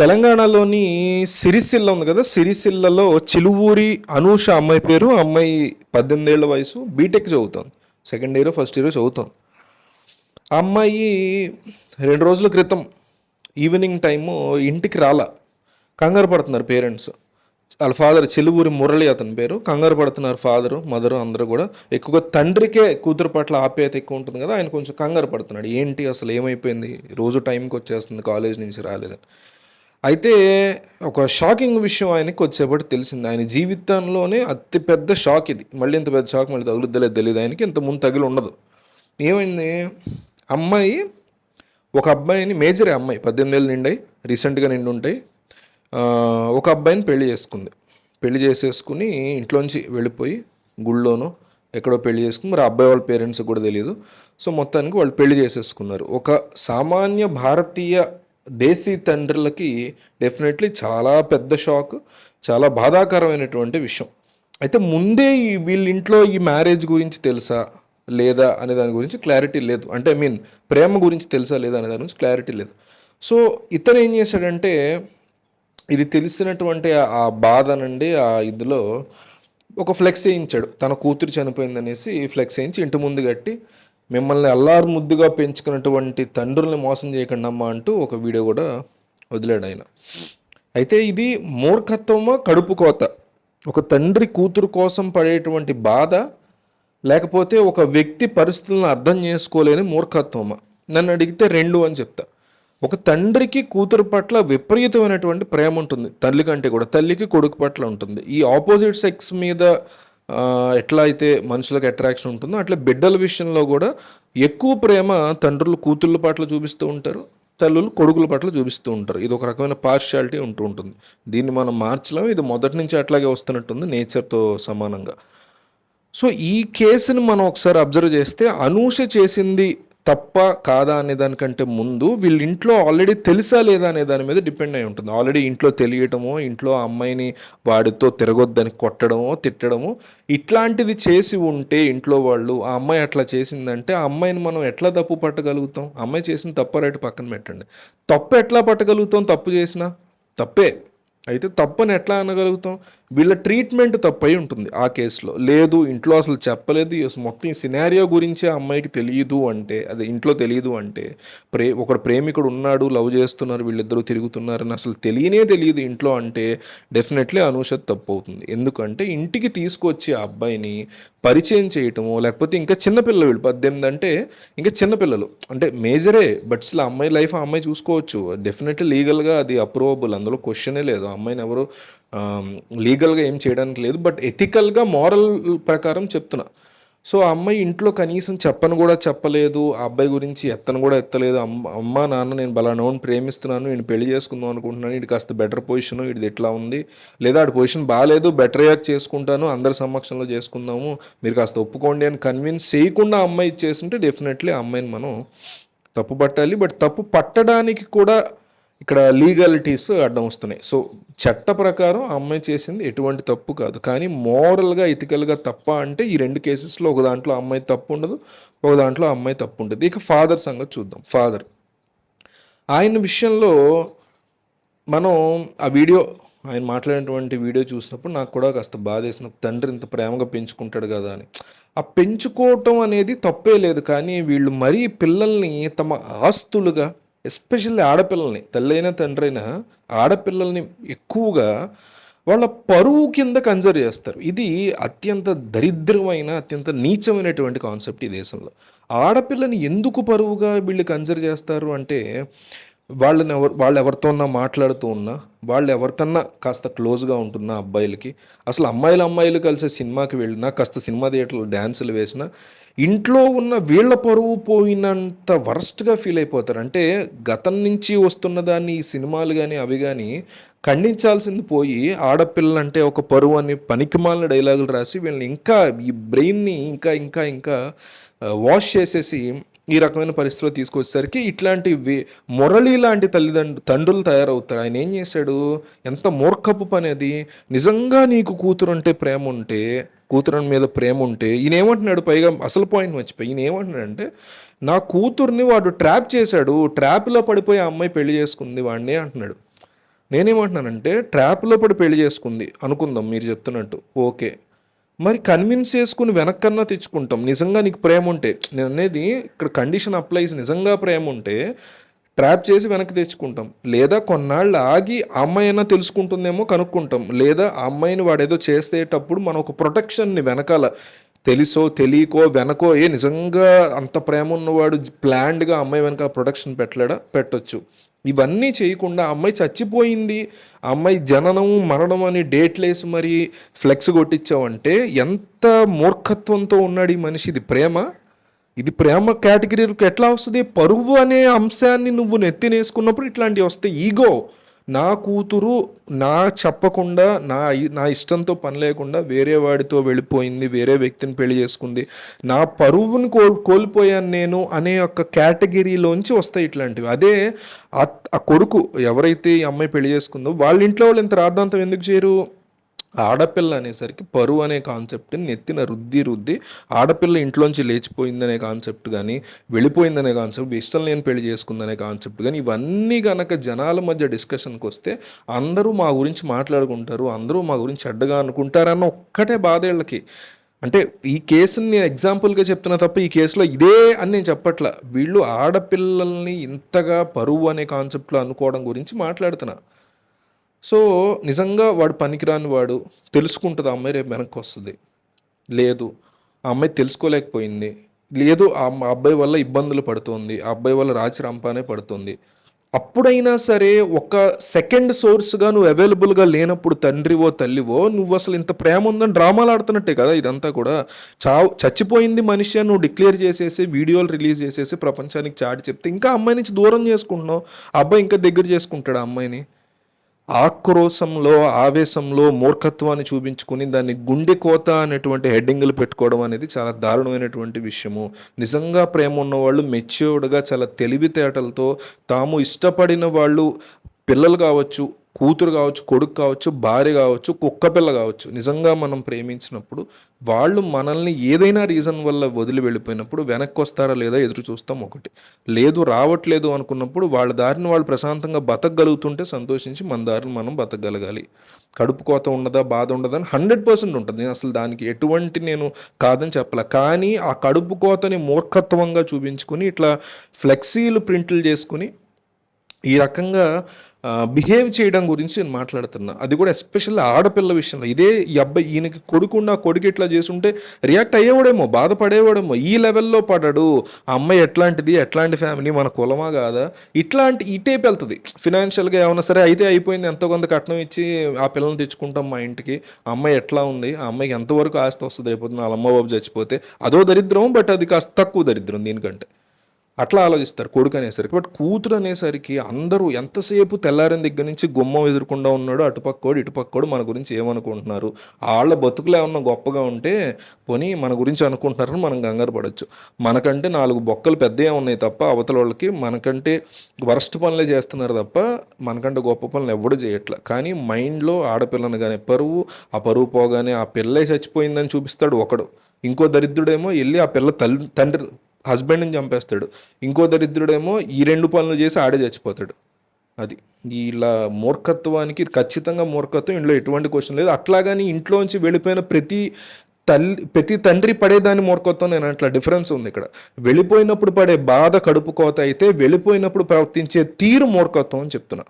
తెలంగాణలోని సిరిసిల్ల ఉంది కదా సిరిసిల్లలో చిలువూరి అనూష అమ్మాయి పేరు అమ్మాయి పద్దెనిమిది ఏళ్ళ వయసు బీటెక్ చదువుతుంది. సెకండ్ ఇయర్ ఫస్ట్ ఇయర్ చదువుతుంది. ఆ అమ్మాయి రెండు రోజుల క్రితం ఈవినింగ్ టైము ఇంటికి రాలా. కంగారు పడుతున్నారు పేరెంట్స్. వాళ్ళ ఫాదర్ చెలువూరి మురళి అతని పేరు. కంగారు పడుతున్నారు ఫాదరు మదరు అందరూ కూడా. ఎక్కువగా తండ్రికే కూతురు పట్ల ఆప్యాయత ఎక్కువ ఉంటుంది కదా ఆయన కొంచెం కంగారు పడుతున్నాడు. ఏంటి అసలు ఏమైపోయింది? రోజు టైంకి వచ్చేస్తుంది కాలేజ్ నుంచి రాలేదని. అయితే ఒక షాకింగ్ విషయం ఆయనకి కొద్దిసేపటి తెలిసింది. ఆయన జీవితంలోనే అతిపెద్ద షాక్ ఇది. మళ్ళీ ఇంత పెద్ద షాక్ మళ్ళీ తగులుద్దలేదు తెలియదు ఆయనకి. ఇంత ముందు తగిలి ఉండదు. ఏమైంది? అమ్మాయి ఒక అబ్బాయిని మేజరే అమ్మాయి పద్దెనిమిది ఏళ్ళు నిండాయి రీసెంట్గా నిండి ఉంటాయి ఒక అబ్బాయిని పెళ్ళి చేసుకుంది. పెళ్ళి చేసేసుకుని ఇంట్లోంచి వెళ్ళిపోయి గుళ్ళోనో ఎక్కడో పెళ్ళి చేసుకుని మరి అబ్బాయి వాళ్ళ పేరెంట్స్ కూడా తెలియదు సో మొత్తానికి వాళ్ళు పెళ్ళి చేసేసుకున్నారు. ఒక సామాన్య భారతీయ దేశీ తండ్రులకి డెఫినెట్లీ చాలా పెద్ద షాక్ చాలా బాధాకరమైనటువంటి విషయం. అయితే ముందే ఈ ఈ మ్యారేజ్ గురించి తెలుసా? లేదా? అనే దాని గురించి క్లారిటీ లేదు. అంటే ఐ మీన్ ప్రేమ గురించి తెలుసా? లేదా? అనే దాని గురించి క్లారిటీ లేదు. సో ఇతను ఏం చేశాడంటే ఇది తెలిసినటువంటి ఆ- ఆ బాధ నుండి ఆ ఇదిలో ఒక ఫ్లెక్స్ వేయించాడు తన కూతురు చనిపోయిందనేసి ఫ్లెక్స్ వేయించి ఇంటి ముందు కట్టి మిమ్మల్ని అల్లారు ముద్దుగా పెంచుకున్నటువంటి తండ్రుల్ని మోసం చేయకండి అమ్మా అంటూ ఒక వీడియో కూడా వదిలాడు ఆయన. అయితే ఇది మూర్ఖత్వమా కడుపు కోత? ఒక తండ్రి కూతురు కోసం పడేటువంటి బాధ లేకపోతే ఒక వ్యక్తి పరిస్థితులను అర్థం చేసుకోలేని మూర్ఖత్వమా? నన్ను అడిగితే రెండు అని చెప్తా. ఒక తండ్రికి కూతురు పట్ల విపరీతమైనటువంటి ప్రేమ ఉంటుంది తల్లి కంటే కూడా తల్లికి కొడుకు పట్ల ఉంటుంది. ఈ ఆపోజిట్ సెక్స్ మీద ఎట్లా అయితే మనుషులకు అట్రాక్షన్ ఉంటుందో అట్లా బిడ్డల విషయంలో కూడా ఎక్కువ ప్రేమ తండ్రులు కూతుళ్ళ పట్ల చూపిస్తూ ఉంటారు తల్లులు కొడుకుల పట్ల చూపిస్తూ ఉంటారు. ఇది ఒక రకమైన పార్షియాలిటీ ఉంటూ ఉంటుంది. దీన్ని మనం మార్చలేం ఇది మొదటి నుంచి అట్లాగే వస్తున్నట్టుంది నేచర్తో సమానంగా. సో ఈ కేసుని మనం ఒకసారి అబ్జర్వ్ చేస్తే అనూష చేసింది తప్ప కాదా అనే దానికంటే ముందు వీళ్ళ ఇంట్లో ఆల్రెడీ తెలుసా లేదా అనే దాని మీద డిపెండ్ అయి ఉంటుంది. ఆల్రెడీ ఇంట్లో తెలియటమో ఇంట్లో అమ్మాయిని వాడితో తిరగొద్దని కొట్టడమో తిట్టడమో ఇట్లాంటిది చేసి ఉంటే ఇంట్లో వాళ్ళు ఆ అమ్మాయి అట్లా చేసిందంటే ఆ అమ్మాయిని మనం ఎట్లా తప్పు పట్టగలుగుతాం? అమ్మాయి చేసిన తప్పు రైట్ పక్కన పెట్టండి. తప్పు ఎట్లా పట్టగలుగుతాం? తప్పు చేసినా? తప్పే. అయితే తప్పని ఎట్లా అనగలుగుతాం? వీళ్ళ ట్రీట్మెంట్ తప్పై ఉంటుంది ఆ కేసులో. లేదు ఇంట్లో అసలు చెప్పలేదు. అసలు మొత్తం ఈ సినారియో గురించి ఆ అమ్మాయికి తెలియదు అంటే అది ఇంట్లో తెలియదు అంటే ప్రే ఒకడు ప్రేమికుడు ఉన్నాడు లవ్ చేస్తున్నారు వీళ్ళిద్దరూ తిరుగుతున్నారని అసలు తెలియనే తెలియదు ఇంట్లో అంటే డెఫినెట్లీ అనూష తప్పు అవుతుంది ఎందుకంటే ఇంటికి తీసుకొచ్చి ఆ అబ్బాయిని పరిచయం చేయటము లేకపోతే ఇంకా చిన్నపిల్లలు వీళ్ళు పద్దెనిమిది అంటే ఇంకా చిన్నపిల్లలు అంటే మేజరే బట్ అసలు అమ్మాయి లైఫ్ ఆ అమ్మాయి చూసుకోవచ్చు. డెఫినెట్లీ లీగల్గా అది అప్రూవబుల్ అందులో క్వశ్చనే లేదు. అమ్మాయిని ఎవరు లీగల్గా ఏం చేయడానికి లేదు బట్ ఎథికల్గా మారల్ ప్రకారం చెప్తున్నా. సో ఆ అమ్మాయి ఇంట్లో కనీసం చెప్పను కూడా చెప్పలేదు ఆ అబ్బాయి గురించి ఎత్తను కూడా ఎత్తలేదు అమ్మ అమ్మ నాన్న నేను బలానోని ప్రేమిస్తున్నాను నేను పెళ్ళి చేసుకుందాం అనుకుంటున్నాను ఇది కాస్త బెటర్ పొజిషన్ ఇది ఎట్లా ఉంది లేదా ఆడి పొజిషన్ బాగాలేదు బెటర్ యాక్ట్ చేసుకుంటాను అందరి సమక్షంలో చేసుకుందాము మీరు కాస్త ఒప్పుకోండి అని కన్విన్స్ చేయకుండా అమ్మాయి అమ్మాయి ఇచ్చేస్తుంటే డెఫినెట్లీ ఆ అమ్మాయిని మనం తప్పు పట్టాలి బట్ తప్పు పట్టడానికి కూడా ఇక్కడ లీగాలిటీస్ అడ్డం వస్తున్నాయి. సో చట్ట ప్రకారం అమ్మాయి చేసింది ఎటువంటి తప్పు కాదు. కానీ మోరల్గా ఇథికల్గా తప్ప అంటే ఈ రెండు కేసెస్లో ఒక దాంట్లో అమ్మాయి తప్పు ఉండదు ఒక దాంట్లో అమ్మాయి తప్పు ఉంటుంది ఇక ఫాదర్ సంగతి చూద్దాం. ఫాదర్ ఆయన విషయంలో మనం ఆ వీడియో ఆయన మాట్లాడినటువంటి వీడియో చూసినప్పుడు నాకు కూడా కాస్త బాధేసిన తండ్రి ఇంత ప్రేమగా పెంచుకుంటాడు కదా అని. ఆ పెంచుకోవటం అనేది తప్పే లేదు. కానీ వీళ్ళు మరీ పిల్లల్ని తమ ఆస్తులుగా ఎస్పెషల్లీ ఆడపిల్లల్ని తల్లైన తండ్రైన ఆడపిల్లల్ని ఎక్కువగా వాళ్ళ పరువు కింద కన్సిడర్ చేస్తారు. ఇది అత్యంత దరిద్రమైన అత్యంత నీచమైనటువంటి కాన్సెప్ట్ ఈ దేశంలో. ఆడపిల్లని ఎందుకు పరువుగా వీళ్ళు కన్సిడర్ చేస్తారు అంటే వాళ్ళని ఎవరు వాళ్ళు ఎవరితోన్నా మాట్లాడుతూ ఉన్నా వాళ్ళు ఎవరికన్నా కాస్త క్లోజ్గా ఉంటున్న అబ్బాయిలకి అసలు అమ్మాయిలు అమ్మాయిలు కలిసి సినిమాకి వెళ్ళినా కాస్త సినిమా థియేటర్లో డ్యాన్సులు వేసినా ఇంట్లో ఉన్న వీళ్ళ పరువు పోయినంత వరస్ట్గా ఫీల్ అయిపోతారు. అంటే గతం నుంచి వస్తున్న దాన్ని ఈ సినిమాలు కానీ అవి కానీ ఖండించాల్సింది పోయి ఆడపిల్లలంటే ఒక పరువు అని పనికిమాలిన డైలాగులు రాసి వీళ్ళని ఇంకా ఈ బ్రెయిన్ని ఇంకా ఇంకా ఇంకా వాష్ చేసేసి ఈ రకమైన పరిస్థితిలో తీసుకొచ్చేసరికి ఇట్లాంటి మురళీ మురళి లాంటి తల్లిదండ్రు తండ్రులు తయారవుతారు. ఆయన ఏం చేశాడు? ఎంత మూర్ఖపు పని అది. నిజంగా నీకు కూతురు అంటే ప్రేమ ఉంటే కూతురు మీద ప్రేమ ఉంటే ఈయన ఏమంటున్నాడు పైగా అసలు పాయింట్ మర్చిపోయి ఈయన ఏమంటున్నాడంటే నా కూతుర్ని వాడు ట్రాప్ చేశాడు. ట్రాప్లో పడిపోయి ఆ అమ్మాయి పెళ్ళి చేసుకుంది వాడిని అంటున్నాడు. నేనేమంటున్నానంటే ట్రాప్లో పడి పెళ్ళి చేసుకుంది. అనుకుందాం మీరు చెప్తున్నట్టు. ఓకే. మరి కన్విన్స్ చేసుకుని వెనక్కన్నా తెచ్చుకుంటాం. నిజంగా నీకు ప్రేమ ఉంటే నేను అనేది ఇక్కడ కండిషన్ అప్లైస్ నిజంగా ప్రేమ ఉంటే ట్రాప్ చేసి వెనక్కి తెచ్చుకుంటాం. లేదా కొన్నాళ్ళు ఆగి ఆ అమ్మాయి అయినా తెలుసుకుంటుందేమో కనుక్కుంటాం. లేదా ఆ అమ్మాయిని వాడేదో చేసేటప్పుడు మనం ఒక ప్రొటెక్షన్ని వెనకాల తెలుసో తెలియకో వెనకో ఏ నిజంగా అంత ప్రేమ ఉన్నవాడు ప్లాన్డ్గా అమ్మాయి వెనక ప్రొటెక్షన్ పెట్టలేడా? పెట్టొచ్చు. ఇవన్నీ చేయకుండా అమ్మాయి చచ్చిపోయింది ఆ అమ్మాయి జననం మరణం అని డేట్లేసి మరి ఫ్లెక్స్ కొట్టించావంటే ఎంత మూర్ఖత్వంతో ఉన్నాడు ఈ మనిషి. ఇది ప్రేమ. ఇది ప్రేమ కేటగిరీలకు ఎట్లా వస్తుంది? పరువు అనే అంశాన్ని నువ్వు నెత్తినేసుకున్నప్పుడు ఇట్లాంటివి వస్తాయి. ఈగో నా కూతురు నా చెప్పకుండా నా నా ఇష్టంతో పని లేకుండా వేరే వాడితో వెళ్ళిపోయింది వేరే వ్యక్తిని పెళ్ళి చేసుకుంది. నా పరువును కోల్ కోల్పోయాను నేను అనే ఒక కేటగిరీలోంచి వస్తాయి ఇట్లాంటివి. అదే ఆ- ఆ కొడుకు ఎవరైతే ఈ అమ్మాయి పెళ్ళి చేసుకుందో వాళ్ళ ఇంట్లో వాళ్ళు ఇంత రాద్ధాంతం ఎందుకు చేయరు? ఆడపిల్ల అనేసరికి పరువు అనే కాన్సెప్ట్ని నెత్తిన రుద్ది రుద్ది ఆడపిల్ల ఇంట్లోంచి లేచిపోయిందనే కాన్సెప్ట్ కానీ వెళ్ళిపోయిందనే కాన్సెప్ట్ ఇష్టం లేని పెళ్ళి చేసుకుందనే కాన్సెప్ట్ కానీ ఇవన్నీ కనుక జనాల మధ్య డిస్కషన్కి వస్తే అందరూ మా గురించి మాట్లాడుకుంటారు అందరూ మా గురించి చెడ్డగా అనుకుంటారన్న ఒక్కటే బాధ వీళ్ళకి అంటే ఈ కేసుని నేను ఎగ్జాంపుల్గా చెప్తున్నా తప్ప ఈ కేసులో ఇదే అని నేను చెప్పట్లా. వీళ్ళు ఆడపిల్లల్ని ఇంతగా పరువు అనే కాన్సెప్ట్లో అనుకోవడం గురించి మాట్లాడుతున్నా. సో నిజంగా వాడు పనికిరాని వాడు తెలుసుకుంటుంది ఆ అమ్మాయి రేపు వెనక్కి వస్తుంది. లేదు ఆ అమ్మాయి తెలుసుకోలేకపోయింది. లేదు ఆ అబ్బాయి వల్ల ఇబ్బందులు పడుతుంది ఆ అబ్బాయి వల్ల రాచి రంపానే పడుతుంది. అప్పుడైనా సరే ఒక సెకండ్ సోర్స్గా నువ్వు అవైలబుల్గా లేనప్పుడు తండ్రివో తల్లివో నువ్వు అసలు ఇంత ప్రేమ ఉందని డ్రామాలు ఆడుతున్నట్టే కదా ఇదంతా కూడా. చావు చచ్చిపోయింది మనిషి అని నువ్వు డిక్లేర్ చేసేసి వీడియోలు రిలీజ్ చేసేసి ప్రపంచానికి చాటి చెప్తే ఇంకా అమ్మాయి నుంచి దూరం చేసుకుంటున్నావు? అబ్బాయి ఇంకా దగ్గర చేసుకుంటాడు ఆ అమ్మాయిని? ఆక్రోశంలో ఆవేశంలో మూర్ఖత్వాన్ని చూపించుకుని దాన్ని గుండె కోత అనేటువంటి హెడ్డింగ్లు పెట్టుకోవడం అనేది చాలా దారుణమైనటువంటి విషయము. నిజంగా ప్రేమ ఉన్నవాళ్ళు మెచ్యూర్డ్గా చాలా తెలివితేటలతో తాము ఇష్టపడిన వాళ్ళు పిల్లలు కావచ్చు కూతురు కావచ్చు కొడుకు కావచ్చు భార్య కావచ్చు కుక్క పిల్ల కావచ్చు నిజంగా మనం ప్రేమించినప్పుడు వాళ్ళు మనల్ని ఏదైనా రీజన్ వల్ల వదిలి వెళ్ళిపోయినప్పుడు వెనక్కి వస్తారా లేదా ఎదురు చూస్తాం ఒకటి. లేదు రావట్లేదు అనుకున్నప్పుడు వాళ్ళ దారిని వాళ్ళు ప్రశాంతంగా బతకగలుగుతుంటే సంతోషించి మన దారిని మనం బతకగలగాలి. కడుపు కోత ఉండదా బాధ ఉండదా అని హండ్రెడ్ పర్సెంట్ ఉంటుంది. నేను అసలు దానికి ఎటువంటి నేను కాదని చెప్పలే. కానీ ఆ కడుపు కోతని మూర్ఖత్వంగా చూపించుకుని ఇట్లా ఫ్లెక్సీలు ప్రింట్లు చేసుకుని ఈ రకంగా బిహేవ్ చేయడం గురించి నేను మాట్లాడుతున్నా. అది కూడా ఎస్పెషల్లీ ఆడపిల్ల విషయంలో. ఇదే ఈ అబ్బాయి ఈయనకి కొడుకున్న కొడుకు ఇట్లా చేస్తుంటే రియాక్ట్ అయ్యేవాడేమో బాధపడేవాడేమో. ఈ లెవెల్లో పడాడు ఆ అమ్మాయి ఎట్లాంటిది? ఎట్లాంటి ఫ్యామిలీ మన కులమా కాదా? ఇట్లాంటి ఈ టైప్ వెళ్తుంది ఫినాన్షియల్గా ఏమైనా సరే అయితే అయిపోయింది. ఎంతో కొంత కట్నం ఇచ్చి ఆ పిల్లల్ని తెచ్చుకుంటాం మా ఇంటికి. ఆ అమ్మాయి ఎట్లా ఉంది? ఆ అమ్మాయికి ఎంతవరకు ఆస్తి వస్తుంది? రేపు వాళ్ళ అమ్మ బాబు చచ్చిపోతే అదో దరిద్రం బట్ అది కాస్త తక్కువ దరిద్రం దీనికంటే. అట్లా ఆలోచిస్తారు కొడుకు అనేసరికి బట్ కూతురు అనేసరికి అందరూ ఎంతసేపు తెల్లారిన దగ్గర నుంచి గుమ్మం ఎదురకుండా ఉన్నాడు అటుపక్కోడు ఇటుపక్కోడు మన గురించి ఏమనుకుంటున్నారు? వాళ్ళ బతుకులు ఏమన్నా గొప్పగా ఉంటే పోనీ మన గురించి అనుకుంటున్నారని మనం కంగారు పడవచ్చు మనకంటే నాలుగు బొక్కలు పెద్దగా ఉన్నాయి తప్ప అవతల వాళ్ళకి మనకంటే వరస్ట్ పనులే చేస్తున్నారు తప్ప మనకంటే గొప్ప పనులు ఎవడు చేయట్లే. కానీ మైండ్లో ఆడపిల్లని కానీ పరువు ఆ పరువు పోగానే ఆ పిల్లే చచ్చిపోయిందని చూపిస్తాడు ఒకడు. ఇంకో దరిద్రుడేమో వెళ్ళి ఆ పిల్ల తల్లి తండ్రి హస్బెండ్ని చంపేస్తాడు. ఇంకో దరిద్రుడేమో ఈ రెండు పనులు చేసి ఆడే చచ్చిపోతాడు. అది. ఇలా మూర్ఖత్వానికి ఖచ్చితంగా మూర్ఖత్వం ఇంట్లో ఎటువంటి క్వశ్చన్ లేదు. అట్లాగని ఇంట్లోంచి వెళ్ళిపోయిన ప్రతి తల్లి ప్రతి తండ్రి పడేదాని మూర్ఖత్వం నేను అట్లా డిఫరెన్స్ ఉంది ఇక్కడ. వెళ్ళిపోయినప్పుడు పడే బాధ కడుపు కోత అయితే వెళ్ళిపోయినప్పుడు ప్రవర్తించే తీరు మూర్ఖత్వం అని చెప్తున్నా.